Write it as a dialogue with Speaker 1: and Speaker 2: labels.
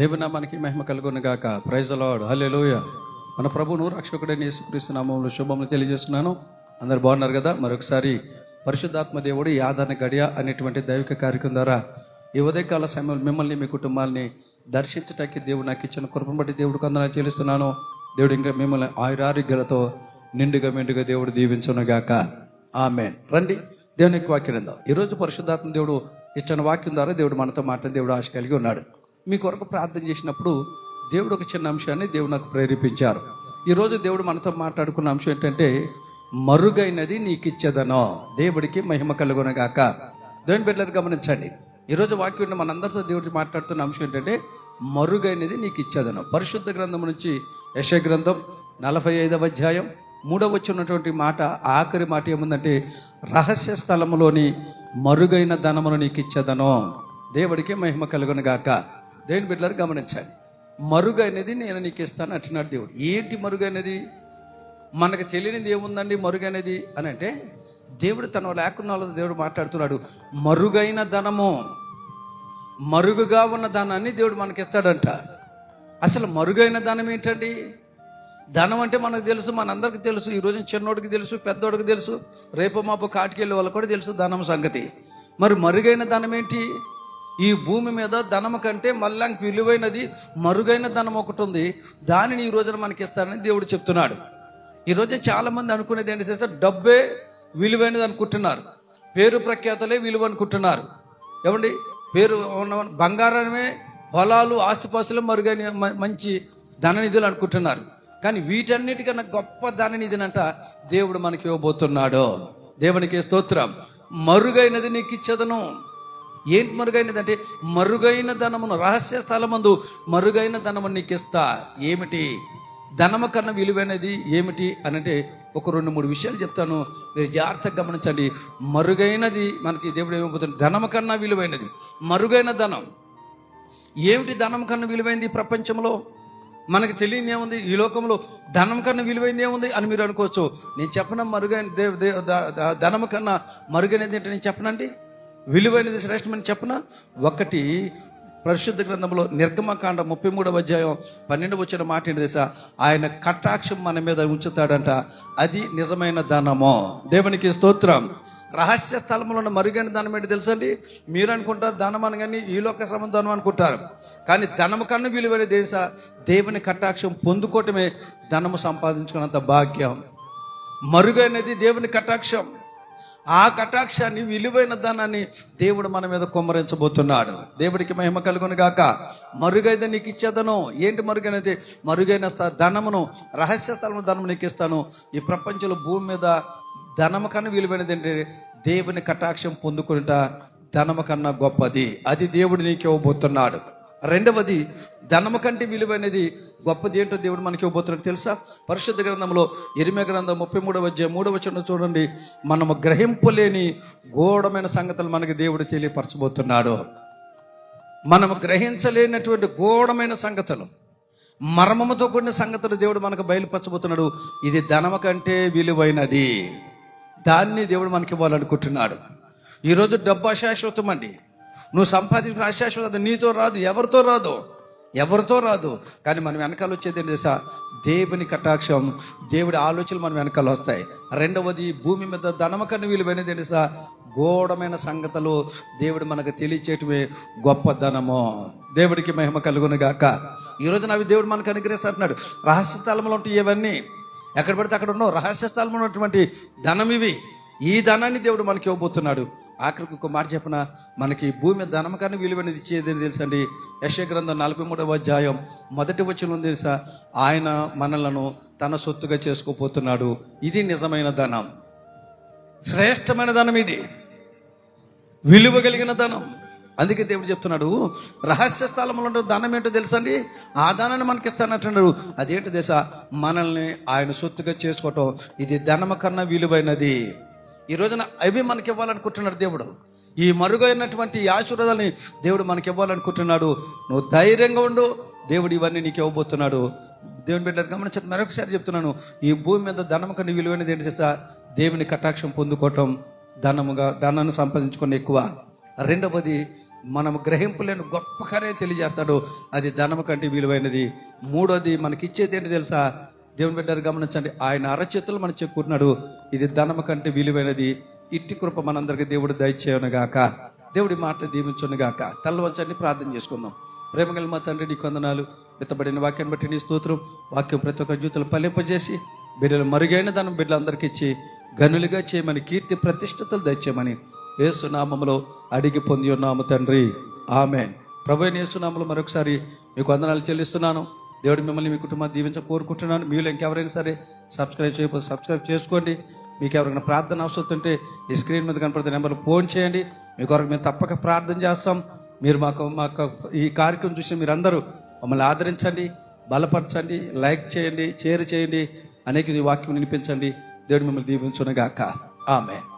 Speaker 1: దేవుని మనకి మహిమ కలుగును గాక. ప్రైజ్ లార్డ్ హల్లెలూయ మన ప్రభును రక్షకుడైన యేసుక్రీస్తు నామంలో శుభములు తెలియజేస్తున్నాను. అందరు బాగున్నారు కదా? మరొకసారి పరిశుద్ధాత్మ దేవుడు యాదరణ గడియ అనేటువంటి దైవిక కార్యక్రమం ద్వారా ఈ ఉదయకాల సమయంలో మిమ్మల్ని మీ కుటుంబాన్ని దర్శించటానికి దేవుడు నాకు ఇచ్చిన కృపను బట్టి దేవుడు అందరూ చెల్లిస్తున్నాను. దేవుడు ఇంకా మిమ్మల్ని ఆయురారోగ్యాలతో నిండుగా మెండుగా దేవుడు దీవించును గాక. ఆమె రండి దేవునికి వాక్యం ఈ ఈరోజు పరిశుద్ధాత్మ దేవుడు ఇచ్చిన వాక్యం ద్వారా దేవుడు మనతో మాట్లాడి దేవుడు ఆశ కలిగి ఉన్నాడు. మీ కొరకు ప్రార్థన చేసినప్పుడు దేవుడు ఒక చిన్న అంశాన్ని దేవుడు నాకు ప్రేరేపించారు. ఈరోజు దేవుడు మనతో మాట్లాడుకున్న అంశం ఏంటంటే మరుగైనది నీకు ఇచ్చేదనో దేవుడికి మహిమ కలుగునగాక. దేవుని బిడ్డలు గమనించండి. ఈరోజు వాక్యం మనందరితో దేవుడు మాట్లాడుతున్న అంశం ఏంటంటే మరుగైనది నీకు ఇచ్చేదనో పరిశుద్ధ గ్రంథం నుంచి యశ గ్రంథం నలభై ఐదవ అధ్యాయం మూడవ వచ్చినటువంటి మాట ఆఖరి మాట ఏముందంటే రహస్య స్థలములోని మరుగైన ధనమును నీకు ఇచ్చేదనో దేవుడికి మహిమ కలుగునగాక. దేవుని బిడ్డలు గమనించాలి. మరుగైనది నేను నీకు ఇస్తాను అంటున్నాడు దేవుడు. ఏంటి మరుగైనది మనకు తెలియనిది ఏముందండి మరుగైనది అని అంటే దేవుడు తన లేకున్న దేవుడు మాట్లాడుతున్నాడు. మరుగైన ధనము మరుగుగా ఉన్న ధనాన్ని దేవుడు మనకి ఇస్తాడంట. అసలు మరుగైన ధనం ఏంటండి? ధనం అంటే మనకు తెలుసు మనందరికి తెలుసు. ఈ రోజు చిన్నోడికి తెలుసు పెద్దోడికి తెలుసు. రేపు మాపు కాటికెళ్ళే వాళ్ళకి కూడా తెలుసు ధనం సంగతి. మరి మరుగైన ధనం ఏంటి? ఈ భూమి మీద ధనం కంటే మళ్ళా విలువైనది మరుగైన ధనం ఒకటి ఉంది. దానిని ఈ రోజున మనకి ఇస్తానని దేవుడు చెప్తున్నాడు. ఈ రోజు చాలా మంది అనుకునేది ఏంటి సార్ డబ్బే విలువైనది అనుకుంటున్నారు. పేరు ప్రఖ్యాతలే విలువ అనుకుంటున్నారు. ఏమండి? పేరు ఉన్న బంగారమే పొలాలు ఆస్తిపాస్తులు మరుగైన మంచి ధననిధులు అనుకుంటున్నారు. కానీ వీటన్నిటికన్నా గొప్ప ధననిధినంట దేవుడు మనకి ఇవ్వబోతున్నాడు. దేవునికి స్తోత్రం. మరుగైనది నీకు ఇచ్చేదను. ఏంటి మరుగైనది అంటే మరుగైన ధనమును రహస్య స్థలమందు మరుగైన ధనము నీకు ఇస్తా. ఏమిటి? ధనము కన్నా విలువైనది ఏమిటి అని అంటే ఒక రెండు మూడు విషయాలు చెప్తాను. మీరు జాగ్రత్తగా గమనించండి. మరుగైనది మనకి దేవుడు ఏమైపోతుంది ధనము కన్నా విలువైనది. మరుగైన ధనం. ఏమిటి ధనం కన్నా విలువైంది ప్రపంచంలో? మనకు తెలియని ఏముంది? ఈ లోకంలో ధనం కన్నా విలువైంది ఏముంది అని మీరు అనుకోవచ్చు. నేను చెప్పన మరుగైన దేవ్ దేవ్ ధనము కన్నా మరుగైనది ఏంటి నేను చెప్పనండి? విలువైనది శ్రేష్టమని చెప్పన? ఒకటి పరిశుద్ధ గ్రంథంలో నిర్గమకాండ ముప్పై మూడవ అధ్యాయం పన్నెండు వచ్చిన మాట ఏంటి తెలుసా? ఆయన కటాక్షం మన మీద ఉంచుతాడంట. అది నిజమైన ధనము? దేవునికి స్తోత్రం. రహస్య స్థలంలో ఉన్న మరుగైన ధనం ఏంటి తెలుసండి? మీరు అనుకుంటారు ధనం అనగానే ఈ లోక సంబంధం అనుకుంటారు. కానీ ధనము కన్నా విలువైన తెలుసా? దేవుని కటాక్షం పొందుకోవటమే ధనము సంపాదించుకున్నంత భాగ్యం. మరుగైనది దేవుని కటాక్షం. ఆ కటాక్షాన్ని విలువైన ధనాన్ని దేవుడు మన మీద కుమ్మరించబోతున్నాడు. దేవుడికి మహిమ కలుగును గాక. మరుగైన నీకు ఇచ్చేదను. ఏంటి మరుగైనది? మరుగైన ధనమును రహస్య స్థలము ధనము నీకు ఇస్తాను. ఈ ప్రపంచంలో భూమి మీద ధనము కన్నా విలువైనది ఏంటి? దేవుని కటాక్షం పొందుకుంట ధనము కన్నా గొప్పది. అది దేవుడు నీకు ఇవ్వబోతున్నాడు. రెండవది ధనము కంటే విలువైనది గొప్పది ఏంటో దేవుడు మనకి ఇవ్వబోతున్నాడు తెలుసా? పరిశుద్ధ గ్రంథంలో ఎరిమే గ్రంథం ముప్పై మూడవ అధ్యాయం మూడవ చిన్న చూడండి. మనము గ్రహింపలేని గోడమైన సంగతులు మనకి దేవుడు తెలియపరచబోతున్నాడు. మనము గ్రహించలేనటువంటి గోడమైన సంగతులు మర్మముతో కూడిన సంగతులు దేవుడు మనకు బయలుపరచబోతున్నాడు. ఇది ధనము కంటే విలువైనది. దాన్ని దేవుడు మనకి ఇవ్వాలనుకుంటున్నాడు. ఈరోజు డబ్బు అశాశ్వతం అండి నువ్వు సంపాదించిన అశాశ్వతం నీతో రాదు ఎవరితో రాదు? ఎవరితో రాదు? కానీ మనం వెనకాల వచ్చేది ఏంటి తెలుసా? దేవుని కటాక్షం దేవుడి ఆలోచనలు మనం వెనకాల వస్తాయి. రెండవది భూమి మీద ధనమకన్న విలువైనది ఏంటి తెలుసా? గోడమైన సంగతులు దేవుడు మనకు తెలియచేయటమే గొప్ప ధనము. దేవుడికి మహిమ కలుగును గాక. ఈ నవి దేవుడు మనకు అనుగ్రహిస్తున్నాడు రహస్య స్థలంలో ఉంటాయి ఇవన్నీ. ఎక్కడ పడితే అక్కడ ఉన్నావు. రహస్య స్థలంలో ఉన్నటువంటి ధనం ఇవి. ఈ ధనాన్ని దేవుడు మనకి ఇవ్వబోతున్నాడు. ఆఖరికి ఒక మాట చెప్పిన? మనకి భూమి మీద ధనం కన్నా విలువైనది ఇచ్చేది తెలుసండి? యశ గ్రంథం నలభై మూడవ అధ్యాయం మొదటి వచ్చిన తెలుసా? ఆయన మనలను తన సొత్తుగా చేసుకోపోతున్నాడు ఇది నిజమైన ధనం. శ్రేష్టమైన ధనం ఇది. విలువ కలిగిన ధనం. అందుకే దేవుడు చెప్తున్నాడు రహస్య స్థలంలో ఉండే ధనం ఏంటో తెలుసండి? ఆ ధనాన్ని మనకి ఇస్తానంటున్నాడు అదేంటో తెలుసా? మనల్ని ఆయన సొత్తుగా చేసుకోవటం. ఇది ధనమ కన్నా విలువైనది. ఈ రోజున అవి మనకి ఇవ్వాలనుకుంటున్నాడు దేవుడు. ఈ మరుగైనటువంటి ఈ దేవుడు మనకి ఇవ్వాలనుకుంటున్నాడు నువ్వు ధైర్యంగా ఉండు దేవుడు ఇవన్నీ నీకు ఇవ్వబోతున్నాడు దేవుని బిడ్డలు గమనించండి మరొకసారి చెప్తున్నాను. ఈ భూమి మీద ధనం కన్నా విలువైనది ఏంటి చేస్తా దేవుని కటాక్షం పొందుకోవటం ధనముగా ధనాన్ని సంపాదించుకుని ఎక్కువ. రెండవది మనం గ్రహింపులేని గొప్ప కార్యం తెలియజేస్తాడు. అది ధనము కంటే విలువైనది. మూడోది మనకి ఇచ్చేది ఏంటి తెలుసా? దేవుని బిడ్డారు గమనించండి. ఆయన అరచేతులు మనం చెక్కున్నాడు. ఇది ధనము కంటే విలువైనది. ఇట్టి కృప మనందరికీ దేవుడు దయచేయనుగాక. దేవుడి మాట దీవించునుగాక. తల్ల వంచండి ప్రార్థన చేసుకుందాం. ప్రేమగల మా తండ్రి నీ కొందనాలు విత్తబడిన వాక్యాన్ని బట్టి నీ స్తోత్రం. వాక్యం ప్రతి ఒక్క జీవితంలో పలింపజేసి బిడ్డలు మరుగైన ధనం బిడ్డలందరికీ ఇచ్చి గనులుగా చేయమని కీర్తి ప్రతిష్టతలు దయచేయమని ఏసునామములో అడిగి పొంది ఉన్నాము తండ్రి. ఆమెన్. ప్రభు ఏసునామలో మరొకసారి మీకు వందనాలు చెల్లిస్తున్నాను. దేవుడు మిమ్మల్ని మీ కుటుంబాన్ని దీవించ కోరుకుంటున్నాను. మీలో ఇంకెవరైనా సరే సబ్స్క్రైబ్ చేయకపోతే సబ్స్క్రైబ్ చేసుకోండి. మీకు ఎవరైనా ప్రార్థన అవసరం ఉంటే ఈ స్క్రీన్ మీద కనపడుతున్న నెంబర్ ఫోన్ చేయండి. మీ కొరకు మేము తప్పక ప్రార్థన చేస్తాం. మీరు మాకు మాకు ఈ కార్యక్రమం చూసి మీరందరూ మమ్మల్ని ఆదరించండి బలపరచండి లైక్ చేయండి షేర్ చేయండి. అనేక వాక్యం వినిపించండి. దేవుడు మిమ్మల్ని దీవించునగాక. ఆమె